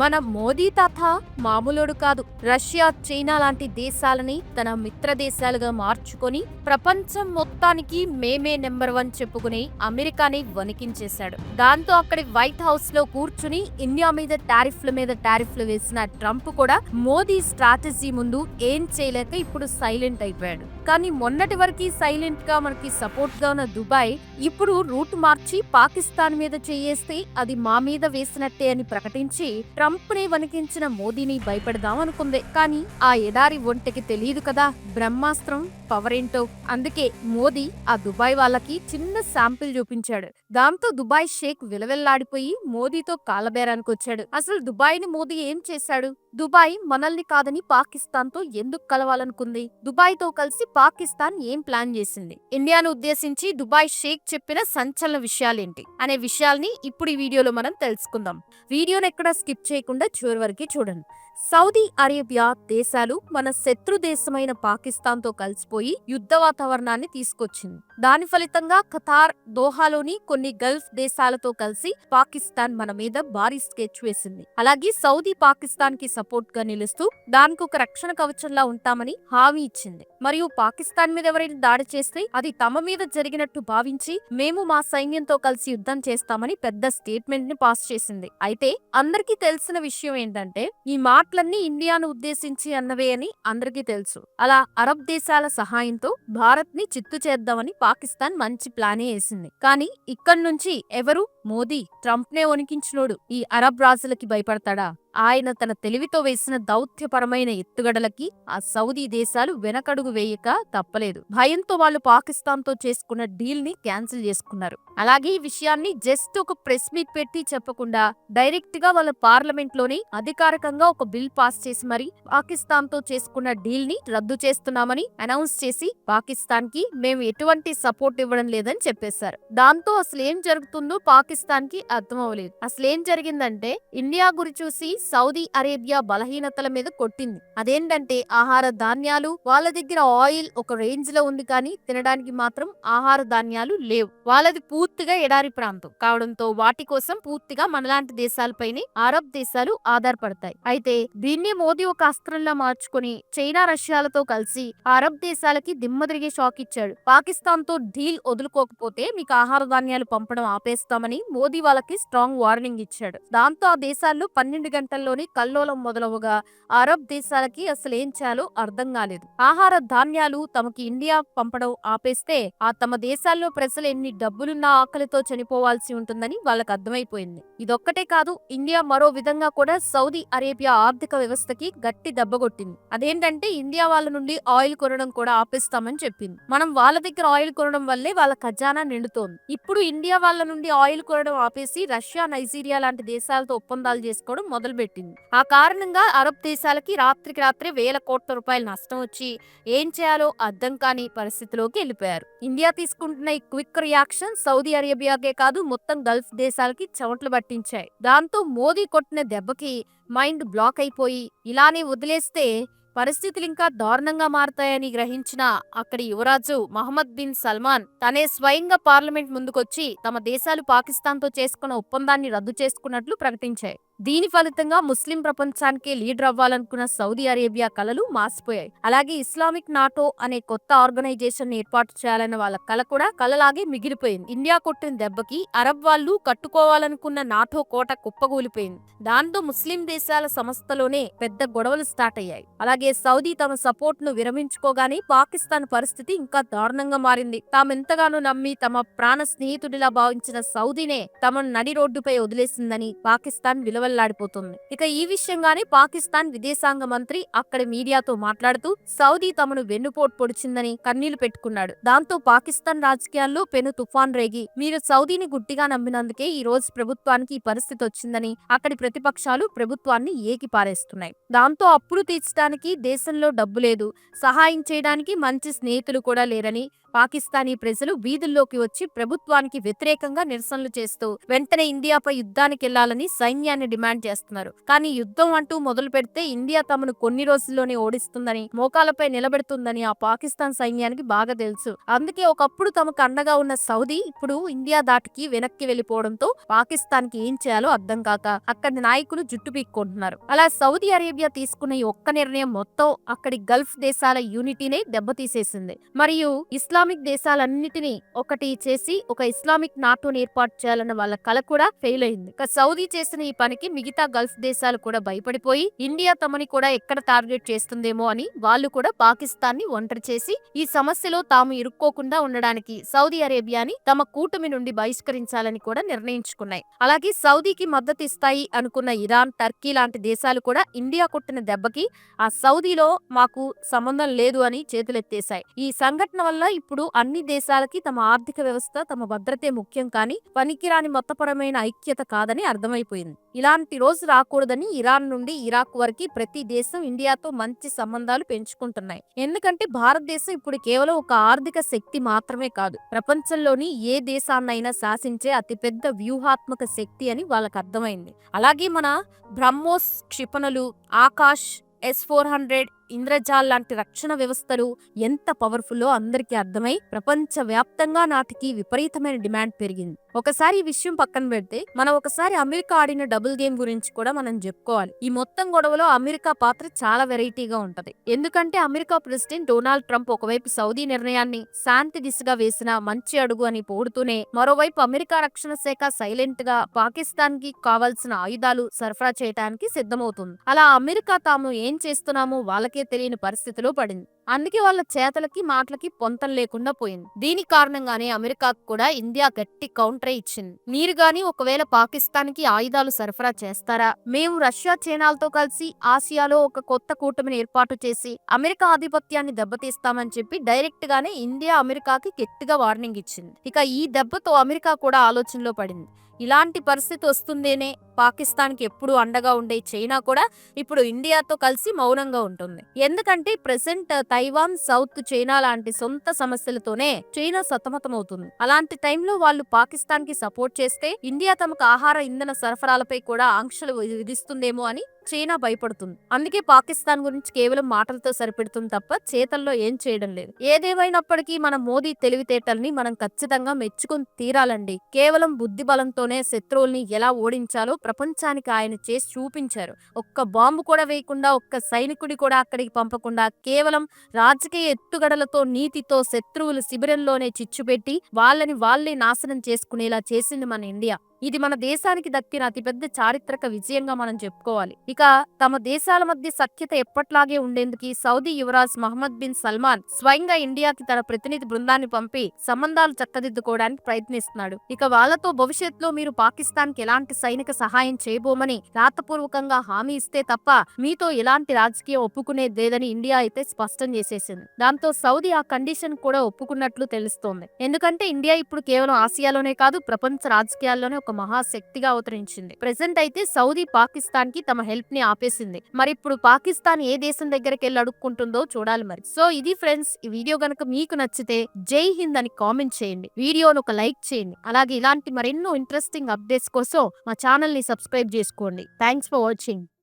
మన మోదీ తాత మామూలుడు కాదు. రష్యా చైనా లాంటి దేశాలని తన మిత్ర దేశాలుగా మార్చుకొని ప్రపంచం మొత్తానికి మేమే నెంబర్ వన్ చెప్పుకుని అమెరికాని వణికించేశాడు. దాంతో అక్కడి వైట్ హౌస్లో కూర్చుని ఇండియా మీద టారిఫ్ల మీద టారిఫ్లు వేసిన ట్రంప్ కూడా మోదీ స్ట్రాటజీ ముందు ఏం చేయలేక ఇప్పుడు సైలెంట్ అయిపోయాడు. కానీ మొన్నటి వరకు సైలెంట్గా మనకి సపోర్ట్గా ఉన్న దుబాయ్ ఇప్పుడు రూట్ మార్చి పాకిస్తాన్ మీద చేయేస్తే అది మా మీద వేసినట్టే అని ప్రకటించి ట్రంప్ని వణికించిన మోదీని భయపెడదాం అనుకుంది. కానీ ఆ ఎడారి ఒంటికి తెలియదు కదా బ్రహ్మాస్త్రం పవర్ ఏంటో అందుకే మోదీ ఆ దుబాయ్ వాళ్ళకి చిన్న శాంపిల్ చూపించాడు. దాంతో దుబాయ్ షేక్ విలవెల్లాడిపోయి మోదీతో కాలబేరానికి వచ్చాడు అసలు దుబాయ్ని మోదీ ఏం చేశాడు? దుబాయ్ మనల్ని కాదని పాకిస్తాన్తో ఎందుకు కలవాలనుకుంది? దుబాయ్తో కలిసి పాకిస్తాన్ ఏం ప్లాన్ చేసింది? ఇండియాను ఉద్దేశించి దుబాయ్ షేక్ చెప్పిన సంచలన విషయాలేంటి? అనే విషయాల్ని ఇప్పుడు ఈ వీడియోలో మనం తెలుసుకుందాం. వీడియోని ఎక్కడ స్కిప్ చేయకుండా చివరి వరకు చూడండి. సౌదీ అరేబియా దేశాలు మన శత్రు దేశమైన పాకిస్తాన్తో కలిసిపోయి యుద్ధ వాతావరణాన్ని తీసుకొచ్చింది. దాని ఫలితంగా ఖతార్ దోహాలోని కొన్ని గల్ఫ్ దేశాలతో కలిసి పాకిస్తాన్ మన మీద భారీ స్కెచ్ వేసింది. అలాగే సౌదీ పాకిస్తాన్కి సపోర్ట్గా నిలుస్తూ దానికి ఒక రక్షణ కవచంలా ఉంటామని హామీ ఇచ్చింది. మరియు పాకిస్తాన్ మీద ఎవరైనా దాడి చేస్తే అది తమ మీద జరిగినట్టు భావించి మేము మా సైన్యంతో కలిసి యుద్ధం చేస్తామని పెద్ద స్టేట్మెంట్ని పాస్ చేసింది. అయితే అందరికీ తెలిసిన విషయం ఏంటంటే ఈ మాటలన్నీ ఇండియాను ఉద్దేశించి అన్నవే అని అందరికీ తెలుసు. అలా అరబ్ దేశాల సహాయంతో భారత్ని చిత్తు చేద్దామని పాకిస్తాన్ మంచి ప్లానే వేసింది. కానీ ఇక్కడి నుంచి ఎవరు మోదీ ట్రంప్ నే వణికించినోడు ఈ అరబ్ రాజులకి భయపడతాడా? ఆయన తన తెలివితో వేసిన దౌత్యపరమైన ఎత్తుగడలకి ఆ సౌదీ దేశాలు వెనకడుగు వేయక తప్పలేదు. భయంతో వాళ్ళు పాకిస్తాన్తో చేసుకున్న డీల్ని క్యాన్సిల్ చేసుకున్నారు. అలాగే ఈ విషయాన్ని జస్ట్ ఒక ప్రెస్ మీట్ పెట్టి చెప్పకుండా డైరెక్ట్గా వాళ్ళ పార్లమెంట్లోనే అధికారికంగా ఒక బిల్ పాస్ చేసి మరి పాకిస్తాన్తో చేసుకున్న డీల్ని రద్దు చేస్తున్నామని అనౌన్స్ చేసి పాకిస్తాన్కి మేము ఎటువంటి సపోర్ట్ ఇవ్వడం లేదని చెప్పేశారు. దాంతో అసలు ఏం జరుగుతుందో పాకిస్తాన్కి అర్థం అవ్వలేదు. అసలు ఏం జరిగిందంటే ఇండియా గురి చూసి సౌదీ అరేబియా బలహీనతల మీద కొట్టింది. అదేంటంటే ఆహార ధాన్యాలు వాళ్ళ దగ్గర ఆయిల్ ఒక రేంజ్లో ఉంది కానీ తినడానికి మాత్రం ఆహార ధాన్యాలు లేవు. వాళ్ళది పూర్తిగా ఎడారి ప్రాంతం. కావడంతో వాటి కోసం పూర్తిగా మనలాంటి దేశాలపైనే అరబ్ దేశాలు ఆధారపడతాయి. అయితే దీన్ని మోదీ ఒక అస్త్రంలా మార్చుకొని చైనా రష్యాలతో కలిసి అరబ్ దేశాలకి దిమ్మదిరిగే షాక్ ఇచ్చాడు. పాకిస్తాన్తో డీల్ వదులుకోకపోతే మీకు ఆహార ధాన్యాలు పంపడం ఆపేస్తామని మోదీ వాళ్ళకి స్ట్రాంగ్ వార్నింగ్ ఇచ్చాడు. దాంతో ఆ దేశాల్లో పన్నెండు గంటల ప్రాంతంలోని కల్లోలం మొదలవగా అరబ్ దేశాలకి అసలు ఏం చేయాలో అర్థం కాలేదు. ఆహార ధాన్యాలు తమకి ఇండియా పంపడం ఆపేస్తే ఆ తమ దేశాల్లో ప్రజలు ఎన్ని డబ్బులున్న ఆకలితో చనిపోవాల్సి ఉంటుందని వాళ్ళకి అర్థమైపోయింది. ఇదొక్కటే కాదు ఇండియా మరో విధంగా కూడా సౌదీ అరేబియా ఆర్థిక వ్యవస్థకి గట్టి దెబ్బగొట్టింది అదేంటంటే ఇండియా వాళ్ళ నుండి ఆయిల్ కొనడం కూడా ఆపేస్తామని చెప్పింది. మనం వాళ్ళ దగ్గర ఆయిల్ కొనడం వల్లే వాళ్ళ ఖజానా నిండుతోంది. ఇప్పుడు ఇండియా వాళ్ళ నుండి ఆయిల్ కొనడం ఆపేసి రష్యా నైజీరియా లాంటి దేశాలతో ఒప్పందాలు చేసుకోవడం మొదలు పెట్టింది. ఆ కారణంగా అరబ్ దేశాలకి రాత్రికి రాత్రే వేల కోట్ల రూపాయల నష్టం వచ్చి ఏం చేయాలో అర్థం కాని పరిస్థితిలోకి వెళ్ళిపోయారు. ఇండియా తీసుకుంటున్న ఈ క్విక్ రియాక్షన్ సౌదీ అరేబియాకే కాదు మొత్తం గల్ఫ్ దేశాలకి చెమట్లు పట్టించాయి. దాంతో మోదీ కొట్టిన దెబ్బకి మైండ్ బ్లాక్ అయిపోయి ఇలానే వదిలేస్తే పరిస్థితులు ఇంకా దారుణంగా మారతాయని గ్రహించిన అక్కడి యువరాజు మహమ్మద్ బిన్ సల్మాన్ తనే స్వయంగా పార్లమెంట్ ముందుకొచ్చి తమ దేశాలు పాకిస్తాన్తో చేసుకున్న ఒప్పందాన్ని రద్దు చేసుకున్నట్లు ప్రకటించాయి. దీని ఫలితంగా ముస్లిం ప్రపంచానికే లీడర్ అవ్వాలనుకున్న సౌదీ అరేబియా కలలు మాసిపోయాయి. అలాగే ఇస్లామిక్ నాటో అనే కొత్త ఆర్గనైజేషన్ ఏర్పాటు చేయాలన్న వాళ్ళ కల కూడా కలలాగే మిగిలిపోయింది. ఇండియా కొట్టిన దెబ్బకి అరబ్ వాళ్ళు కట్టుకోవాలనుకున్న నాటో కోట కుప్పగూలిపోయింది దాంతో ముస్లిం దేశాల సంస్థలోనే పెద్ద గొడవలు స్టార్ట్ అయ్యాయి. అలాగే సౌదీ తమ సపోర్ట్ను విరమించుకోగానే పాకిస్తాన్ పరిస్థితి ఇంకా దారుణంగా మారింది. తామెంతగానో నమ్మి తమ ప్రాణ స్నేహితుడిలా భావించిన సౌదీనే తమను నడి రోడ్డుపై వదిలేసిందని పాకిస్తాన్ విలువల్లాడిపోతుంది. ఇక ఈ విషయంగానే పాకిస్తాన్ విదేశాంగ మంత్రి అక్కడి మీడియాతో మాట్లాడుతూ సౌదీ తమను వెన్నుపోటు పొడిచిందని కన్నీళ్ళు పెట్టుకున్నాడు. దాంతో పాకిస్తాన్ రాజకీయాల్లో పెను తుఫాన్ రేగి మీరు సౌదీని గుట్టిగా నమ్మినందుకే ఈ రోజు ప్రభుత్వానికి ఈ పరిస్థితి వచ్చిందని అక్కడి ప్రతిపక్షాలు ప్రభుత్వాన్ని ఏకి పారేస్తున్నాయి దాంతో అప్పులు తీర్చడానికి దేశంలో డబ్బు లేదు. సహాయం చేయడానికి మంచి స్నేహితులు కూడా లేరని పాకిస్తానీ ప్రజలు వీధుల్లోకి వచ్చి ప్రభుత్వానికి వ్యతిరేకంగా నిరసనలు చేస్తూ వెంటనే ఇండియాపై యుద్ధానికి వెళ్ళాలని సైన్యాన్ని డిమాండ్ చేస్తున్నారు. కానీ యుద్ధం అంటూ మొదలు పెడితే ఇండియా తమను కొన్ని రోజుల్లోనే ఓడిస్తుందని మోకాలపై నిలబెడుతుందని ఆ పాకిస్తాన్ సైన్యానికి బాగా తెలుసు. అందుకే ఒకప్పుడు తమకు అండగా ఉన్న సౌదీ ఇప్పుడు ఇండియా దాటికి వెనక్కి వెళ్ళిపోవడంతో పాకిస్తాన్కి ఏం చేయాలో అర్థం కాక అక్కడి నాయకులు జుట్టు పీక్కుంటున్నారు. అలా సౌదీ అరేబియా తీసుకున్న ఈ ఒక్క నిర్ణయం మొత్తం అక్కడి గల్ఫ్ దేశాల యూనిటీనే దెబ్బతీసేసింది. మరియు ఇస్లాం ఇస్లామిక్ దేశాలన్నిటినీ ఒకటి చేసి ఒక ఇస్లామిక్ నాటోని ఏర్పాటు చేయాలన్న వాళ్ళ కల కూడా ఫెయిల్ అయింది. ఇక సౌదీ చేసిన ఈ పనికి మిగతా గల్ఫ్ దేశాలు కూడా భయపడిపోయి ఇండియా తమని కూడా ఎక్కడ టార్గెట్ చేస్తుందేమో అని వాళ్ళు కూడా పాకిస్తాన్ని ఒంటరి చేసి ఈ సమస్యలో తాము ఇరుక్కోకుండా ఉండడానికి సౌదీ అరేబియాని తమ కూటమి నుండి బహిష్కరించాలని కూడా నిర్ణయించుకున్నాయి. అలాగే సౌదీకి మద్దతు ఇస్తాయి అనుకున్న ఇరాన్ టర్కీ లాంటి దేశాలు కూడా ఇండియా కొట్టిన దెబ్బకి ఆ సౌదీలో మాకు సంబంధం లేదు అని చేతులెత్తేశాయి. ఈ సంఘటన వల్ల ఇప్పుడు ఇప్పుడు అన్ని దేశాలకి తమ ఆర్థిక వ్యవస్థ తమ భద్రతే ముఖ్యం కానీ పనికిరాని మతపరమైన ఐక్యత కాదని అర్థమైపోయింది. ఇలాంటి రోజు రాకూడదని ఇరాన్ నుండి ఇరాక్ వరకు ప్రతి దేశం ఇండియాతో మంచి సంబంధాలు పెంచుకుంటున్నాయి. ఎందుకంటే భారతదేశం ఇప్పుడు కేవలం ఒక ఆర్థిక శక్తి మాత్రమే కాదు ప్రపంచంలోని ఏ దేశాన్నైనా శాసించే అతిపెద్ద వ్యూహాత్మక శక్తి అని వాళ్ళకి అర్థమైంది. అలాగే మన బ్రహ్మోస్ క్షిపణులు Akash S four hundred Indrajal లాంటి రక్షణ వ్యవస్థలు ఎంత పవర్ఫుల్లో అందరికీ అర్థమై ప్రపంచ వ్యాప్తంగా నాటికి విపరీతమైన డిమాండ్ పెరిగింది. ఒకసారి ఈ విషయం పక్కన పెడితే మనం ఒకసారి అమెరికా ఆడిన డబుల్ గేమ్ గురించి కూడా మనం చెప్పుకోవాలి. ఈ మొత్తం గొడవలో అమెరికా పాత్ర చాలా వెరైటీగా ఉంటది. ఎందుకంటే అమెరికా ప్రెసిడెంట్ డొనాల్డ్ ట్రంప్ ఒకవైపు సౌదీ నిర్ణయాన్ని శాంతి దిశగా వేసిన మంచి అడుగు అని పోడుతూనే మరోవైపు అమెరికా రక్షణ శాఖ సైలెంట్గా పాకిస్తాన్కి కావాల్సిన ఆయుధాలు సరఫరా చేయడానికి సిద్ధమవుతుంది. అలా అమెరికా తాము ఏం చేస్తున్నామో వాళ్ళకి తెలియని పరిస్థితిలో పడింది. అందుకే వాళ్ళ చేతలకి మాటలకి పొంతం లేకుండా పోయింది. దీని కారణంగానే అమెరికాకు కూడా ఇండియా గట్టి కౌంటర్ ఇచ్చింది. మీరు గాని ఒకవేళ పాకిస్తాన్కి ఆయుధాలు సరఫరా చేస్తారా? మేము రష్యా చైనాలతో కలిసి ఆసియాలో ఒక కొత్త కూటమిని ఏర్పాటు చేసి అమెరికా ఆధిపత్యాన్ని దెబ్బతీస్తామని చెప్పి డైరెక్ట్ గానే ఇండియా అమెరికాకి గట్టిగా వార్నింగ్ ఇచ్చింది. ఇక ఈ దెబ్బతో అమెరికా కూడా ఆలోచనలో పడింది. ఇలాంటి పరిస్థితి వస్తుందేనే? పాకిస్తాన్కి ఎప్పుడు అండగా ఉండే చైనా కూడా ఇప్పుడు ఇండియాతో కలిసి మౌనంగా ఉంటుంది. ఎందుకంటే ప్రెసెంట్ తైవాన్ సౌత్ చైనా లాంటి సొంత సమస్యలతోనే చైనా సతమతమవుతుంది. అలాంటి టైంలో వాళ్ళు పాకిస్తాన్కి సపోర్ట్ చేస్తే ఇండియా తమకు ఆహార ఇంధన సరఫరాలపై కూడా ఆంక్షలు విధిస్తుందేమో అని చైనా భయపడుతుంది. అందుకే పాకిస్తాన్ గురించి కేవలం మాటలతో సరిపెడుతుంది తప్ప చేతల్లో ఏం చేయడం లేదు. ఏదేమైనప్పటికీ మన మోదీ తెలివితేటల్ని మనం ఖచ్చితంగా మెచ్చుకుని తీరాలండి. కేవలం బుద్ధి బలంతోనే శత్రువుల్ని ఎలా ఓడించాలో ప్రపంచానికి ఆయన చేసి చూపించారు. ఒక్క బాంబు కూడా వేయకుండా ఒక్క సైనికుడి కూడా అక్కడికి పంపకుండా కేవలం రాజకీయ ఎత్తుగడలతో నీతితో శత్రువులు శిబిరంలోనే చిచ్చుపెట్టి వాళ్ళని వాళ్ళే నాశనం చేసుకునేలా చేసింది మన ఇండియా. ఇది మన దేశానికి దక్కిన అతిపెద్ద చారిత్రక విజయంగా మనం చెప్పుకోవాలి. ఇక తమ దేశాల మధ్య సఖ్యత ఎప్పట్లాగే ఉండేందుకు సౌదీ యువరాజ్ మహమ్మద్ బిన్ సల్మాన్ స్వయంగా ఇండియాకి తన ప్రతినిధి బృందాన్ని పంపి సంబంధాలు చక్కదిద్దుకోవడానికి ప్రయత్నిస్తున్నాడు. ఇక వాళ్ళతో భవిష్యత్తులో మీరు పాకిస్తాన్కి ఎలాంటి సైనిక సహాయం చేయబోమని రాతపూర్వకంగా హామీ ఇస్తే తప్ప మీతో ఎలాంటి రాజకీయం ఒప్పుకునేది లేదని ఇండియా అయితే స్పష్టం చేసేసింది. దాంతో సౌదీ ఆ కండిషన్ కూడా ఒప్పుకున్నట్లు తెలుస్తోంది. ఎందుకంటే ఇండియా ఇప్పుడు కేవలం ఆసియాలోనే కాదు ప్రపంచ రాజకీయాల్లోనే ఒక మహాశక్తిగా అవతరించింది. ప్రెసెంట్ అయితే సౌదీ పాకిస్తాన్కి తమ హెల్ప్ని ఆపేసింది. మరి ఇప్పుడు పాకిస్తాన్ ఏ దేశం దగ్గరికి వెళ్ళి అడుక్కుంటుందో చూడాలి మరి. సో ఇది ఫ్రెండ్స్ ఈ వీడియో గనక మీకు నచ్చితే జై హింద్ అని కామెంట్ చేయండి. వీడియోను ఒక లైక్ చేయండి. అలాగే ఇలాంటి మరెన్నో ఇంట్రెస్టింగ్ అప్డేట్స్ కోసం మా ఛానల్ని సబ్స్క్రైబ్ చేసుకోండి. Thanks for watching.